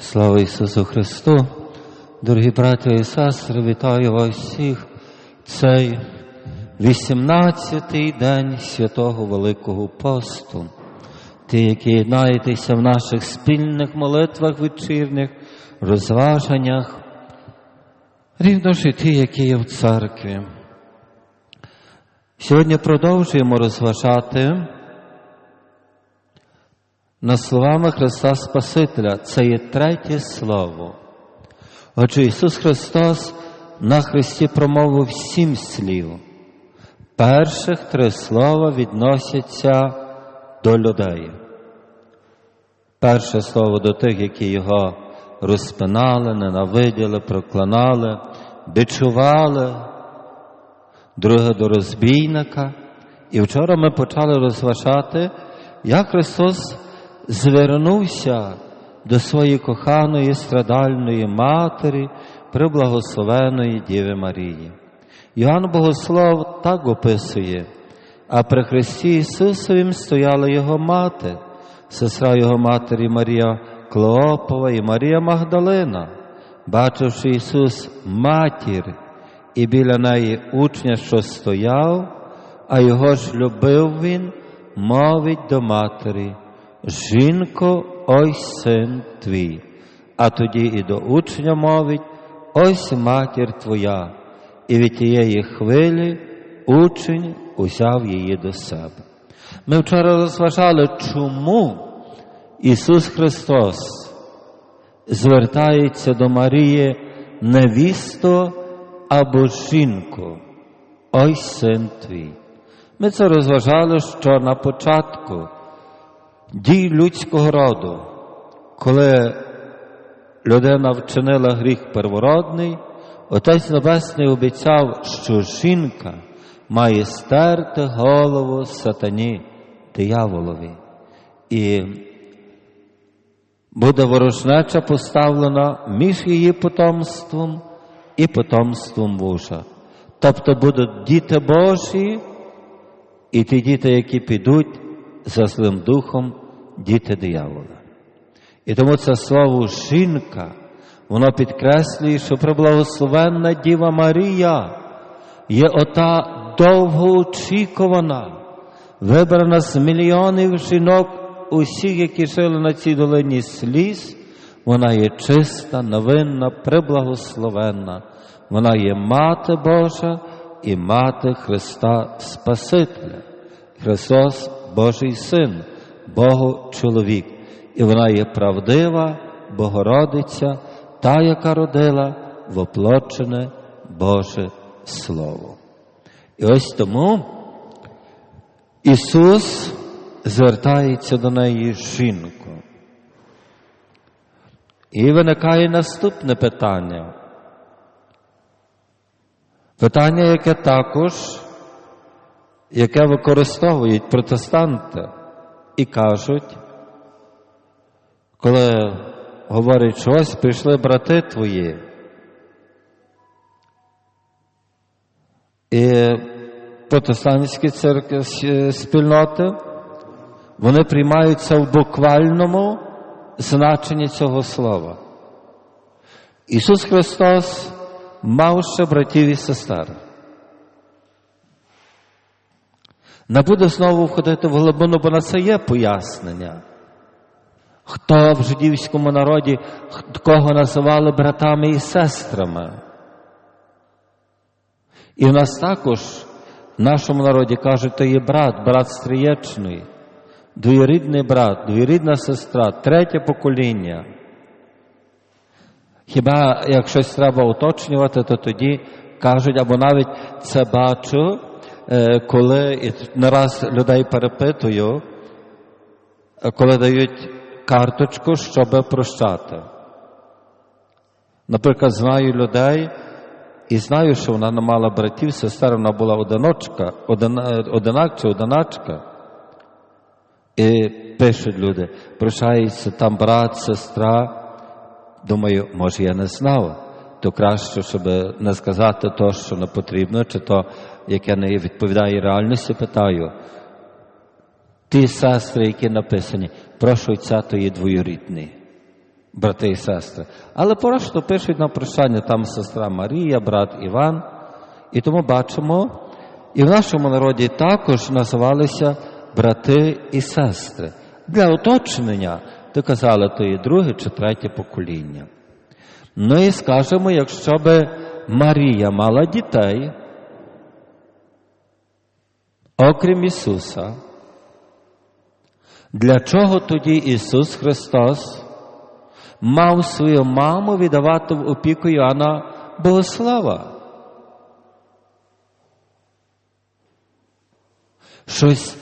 Слава Ісусу Христу! Дорогі браті і сестри, вітаю вас всіх цей 18-й день святого Великого Посту. Ті, які єднаєтеся в наших спільних молитвах вечірніх, розваженнях, рівно ж і ті, які є в церкві. Сьогодні продовжуємо розважати над словами Христа Спасителя. Це є третє слово. Отже, Ісус Христос на Христі промовив сім слів. Перших три слова відносяться до людей. Перше слово до тих, які його розпинали, ненавиділи, проклинали, бичували, друге до розбійника. І вчора ми почали розважати, як Христос звернувся до своєї коханої страдальної матері, приблагословеної Діви Марії. Йоанн Богослов так описує, а при Христі Ісусовім стояла Його мати, сестра Його матері Марія Клоопова і Марія Магдалина, бачивши Ісус матір і біля неї учня, що стояв, а його ж любив Він, мовить до матері. Жінко, ось син твій, а тоді і до учня мовить, ось матір твоя, і від тієї хвилі учень узяв її до себе. Ми вчора розважали, чому Ісус Христос звертається до Марії невісто або жінку, ось син твій. Ми це розважали, що на початку дій людського роду, коли людина вчинила гріх первородний, Отець Небесний обіцяв, що жінка має стерти голову сатані, дияволові, і буде ворожнеча поставлена між її потомством і потомством мужа. Тобто будуть діти Божі і ті діти, які підуть за злим духом діти диявола. І тому це слово жінка, воно підкреслює, що приблагословенна Діва Марія є ота довгоочікувана, вибрана з мільйонів жінок, усіх, які жили на цій долині сліз, вона є чиста, новинна, приблагословенна. Вона є мати Божа і мати Христа Спасителя. Христос Божий Син, Богу чоловік, і вона є правдива Богородиця, та, яка родила воплочене Боже Слово. І ось тому Ісус звертається до неї жінку. І виникає наступне питання. Питання, яке також, яке використовують протестанти і кажуть, коли говорять, що ось прийшли брати твої. І протестантські церкви спільноти, вони приймаються в буквальному значенні цього слова. Ісус Христос мав ще братів і сестер. Не буду знову входити в глибину, бо на це є пояснення. Хто в жидівському народі кого називали братами і сестрами. І в нас також в нашому народі кажуть, то є брат, брат стрієчний, двоєрідний брат, двоєрідна сестра, третє покоління. Хіба як щось треба уточнювати, то тоді кажуть, або навіть це бачу, коли і не раз людей перепитую, коли дають карточку, щоб прощати. Наприклад, знаю людей і знаю, що вона не мала братів, сестер, вона була одиночка, одинак чи одиначка. І пишуть люди, прощається там брат, сестра. Думаю, може, я не знав, то краще, щоб не сказати то, що не потрібно, чи то, яке не відповідає реальності, питаю. Ті сестри, які написані, прошу отця, то є двоюрідний. брати і сестри. Але просто пишуть на прощання там сестра Марія, брат Іван. І тому бачимо, і в нашому народі також називалися брати і сестри. Для уточнення, то казали, то є друге чи третє покоління. Ну і скажемо, якщо би Марія мала дітей, окрім Ісуса, для чого тоді Ісус Христос мав свою маму віддавати в опіку Йоанна Богослава? Щось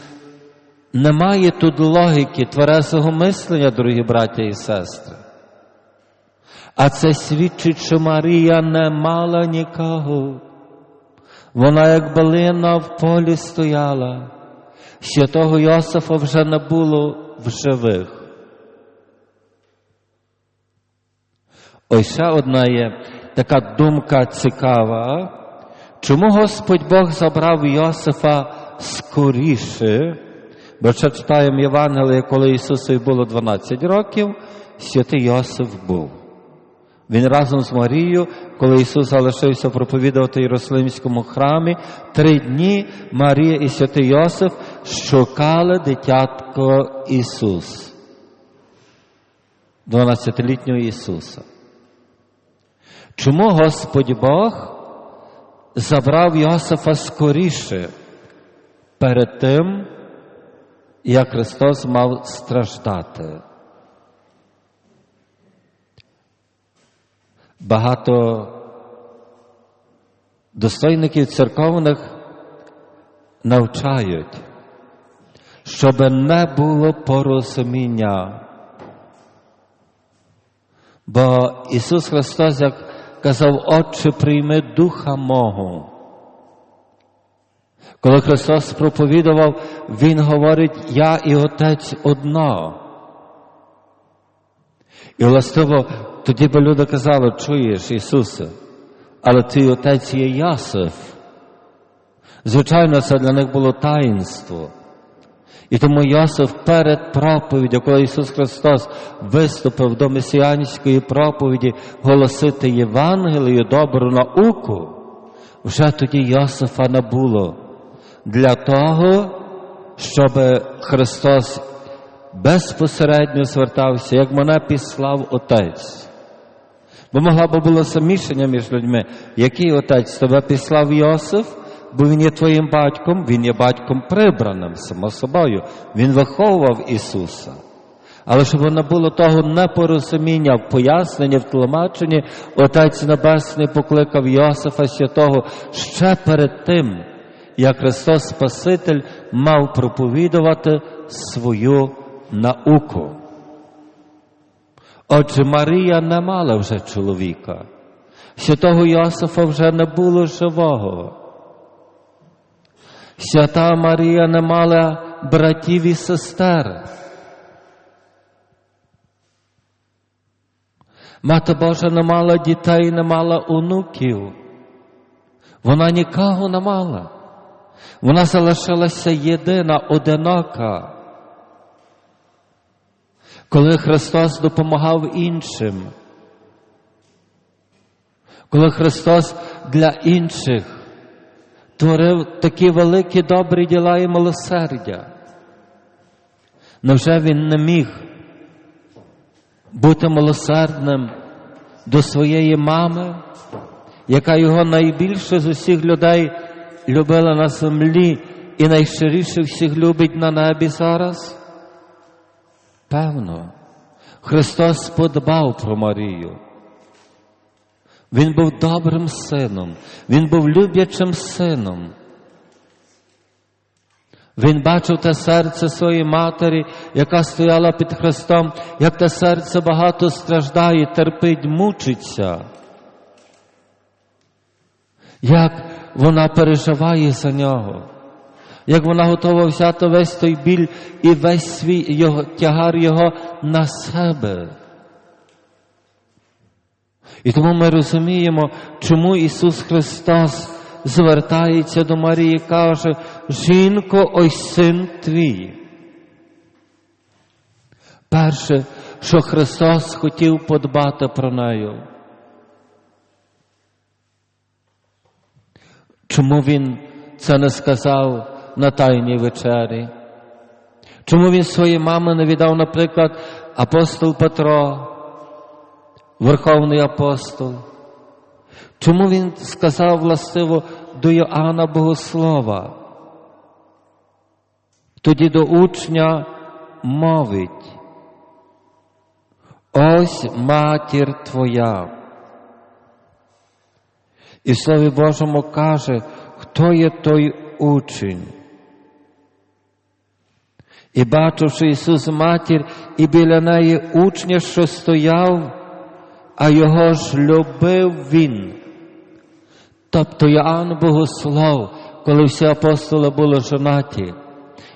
немає тут логіки тверезого мислення, дорогі браття і сестри. А це свідчить, що Марія не мала нікого. Вона, як балина в полі стояла, святого Йосифа вже не було в живих. Ось ще одна є така думка цікава. Чому Господь Бог забрав Йосифа скоріше? Бо ще читаємо Євангеліє, коли Ісусові було 12 років, святий Йосиф був. Він разом з Марією, коли Ісус залишився проповідувати Єрусалимському храмі, три дні Марія і святий Йосиф шукали дитятко Ісус, 12-літнього Ісуса. Чому Господь Бог забрав Йосифа скоріше перед тим, як Христос мав страждати? Багато достойників церковних навчають, щоб не було порозуміння. Бо Ісус Христос, як казав, Отче, прийми духа мого. Коли Христос проповідував, Він говорить, я і Отець одно. І властиво тоді би люди казали, чуєш Ісусе, але твій отець є Ясиф. Звичайно, це для них було таїнство. І тому Йосиф перед проповіддю, коли Ісус Христос виступив до месіанської проповіді голосити Євангелію, добру науку, вже тоді Йосифа не було для того, щоб Христос безпосередньо звертався, як мене післав Отець. Бо могла б було самішення між людьми, який отець тебе післав Йосиф, бо він є твоїм батьком, він є батьком прибраним, само собою. Він виховував Ісуса. Але щоб не було того непорозуміння в поясненні, в тлумаченні, Отець Небесний покликав Йосифа Святого ще перед тим, як Христос Спаситель мав проповідувати свою науку. Отже, Марія не мала вже чоловіка, святого Йосифа вже не було живого. Свята Марія не мала братів і сестер. Мати Божа не мала дітей, не мала онуків. Вона нікого не мала. Вона залишилася єдина, одинока. Коли Христос допомагав іншим, коли Христос для інших творив такі великі добрі діла і милосердя, невже Він не міг бути милосердним до своєї мами, яка його найбільше з усіх людей любила на землі і найщиріше всіх любить на небі зараз? Певно, Христос подбав про Марію. Він був добрим сином, Він був люблячим сином. Він бачив те серце своєї матері, яка стояла під Христом, як те серце багато страждає, терпить, мучиться. Як вона переживає за нього, як вона готова взяти весь той біль і весь свій його, тягар його на себе. І тому ми розуміємо, чому Ісус Христос звертається до Марії і каже, жінко, ось син твій. Перше, що Христос хотів подбати про нею. Чому Він це не сказав на Тайній вечері? Чому він своїй мамі не віддав, наприклад, апостол Петро, Верховний апостол? Чому він сказав властиво до Йоанна Богослова? Тоді до учня мовить, ось матір твоя. І в Слові Божому каже, хто є той учень. І бачивши Ісус матір, і біля неї учня, що стояв, а його ж любив Він. Тобто Йоанн Богослов, коли всі апостоли були жонаті,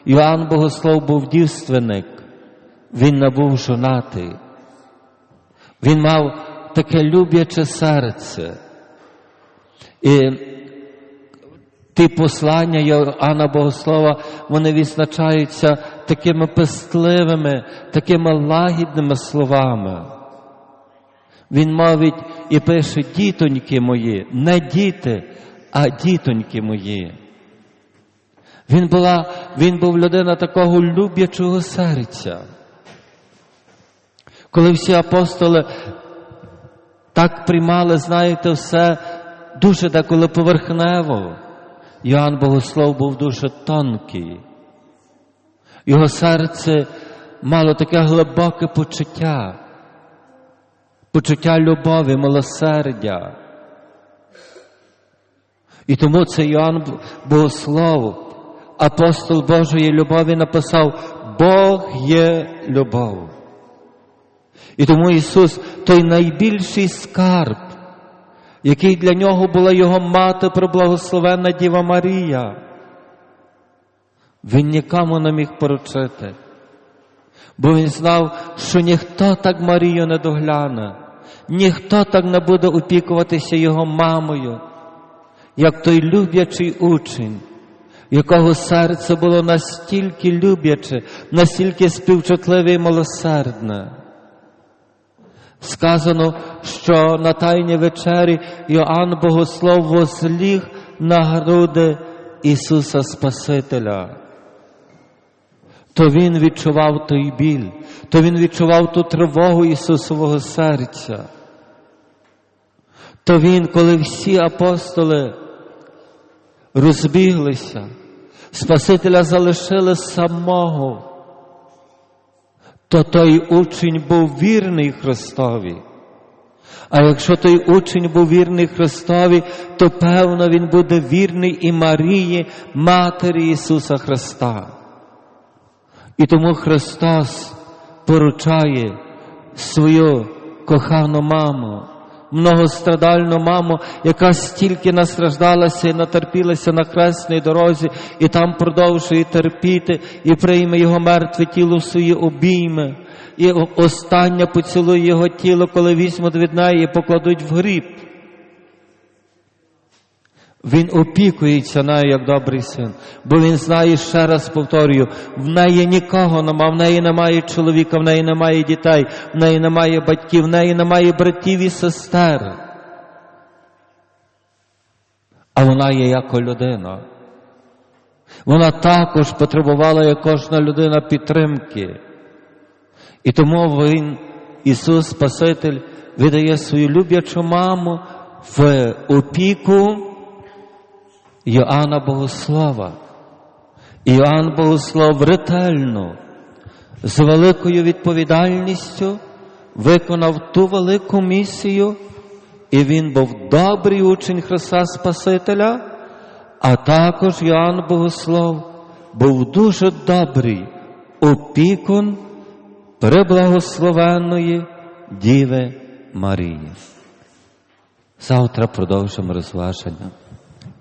Йоанн Богослов був дівственник, він не був жонатий. Він мав таке любляче серце. І ті послання Йоанна Богослова, вони відзначаються такими пестливими, такими лагідними словами. Він мовить і пише дітоньки мої, не діти, а дітоньки мої. Він, була, він був людина такого люблячого серця. Коли всі апостоли так приймали, знаєте, все дуже деколи поверхнево. Йоанн Богослов був дуже тонкий. Його серце мало таке глибоке почуття, почуття любові, милосердя. І тому це Йоанн Богослов, апостол Божої любові, написав, Бог є любов. І тому Ісус той найбільший скарб, який для нього була його мати преблагословенна Діва Марія. Він нікому не міг поручити, бо він знав, що ніхто так Марію не догляне, ніхто так не буде опікуватися його мамою, як той люблячий учень, якого серце було настільки любляче, настільки співчутливе і милосердне. Сказано, що на Тайній вечері Йоанн Богослов возліг на груди Ісуса Спасителя. То Він відчував той біль, то Він відчував ту тривогу Ісусового серця. То Він, коли всі апостоли розбіглися, Спасителя залишили самого то той учень був вірний Христові. А якщо той учень був вірний Христові, то певно він буде вірний і Марії, Матері Ісуса Христа. І тому Христос поручає свою кохану маму, многострадальну маму, яка стільки настраждалася і натерпілася на хресній дорозі, і там продовжує терпіти, і прийме його мертве тіло в свої обійми, і останнє поцілує його тіло, коли візьмуть від неї і покладуть в гріб. Він опікується нею як добрий син, бо він знає, ще раз повторюю, в неї нікого нема, в неї немає чоловіка, в неї немає дітей, в неї немає батьків, в неї немає братів і сестер. А вона є як людина. Вона також потребувала, як кожна людина, підтримки. І тому він, Ісус Спаситель, видає свою люблячу маму в опіку. Йоанна Богослова. Іоанн Богослов ретельно, з великою відповідальністю виконав ту велику місію, і він був добрий учень Христа Спасителя, а також Йоанн Богослов був дуже добрий опікун преблагословенної Діви Марії. Завтра продовжимо розваження.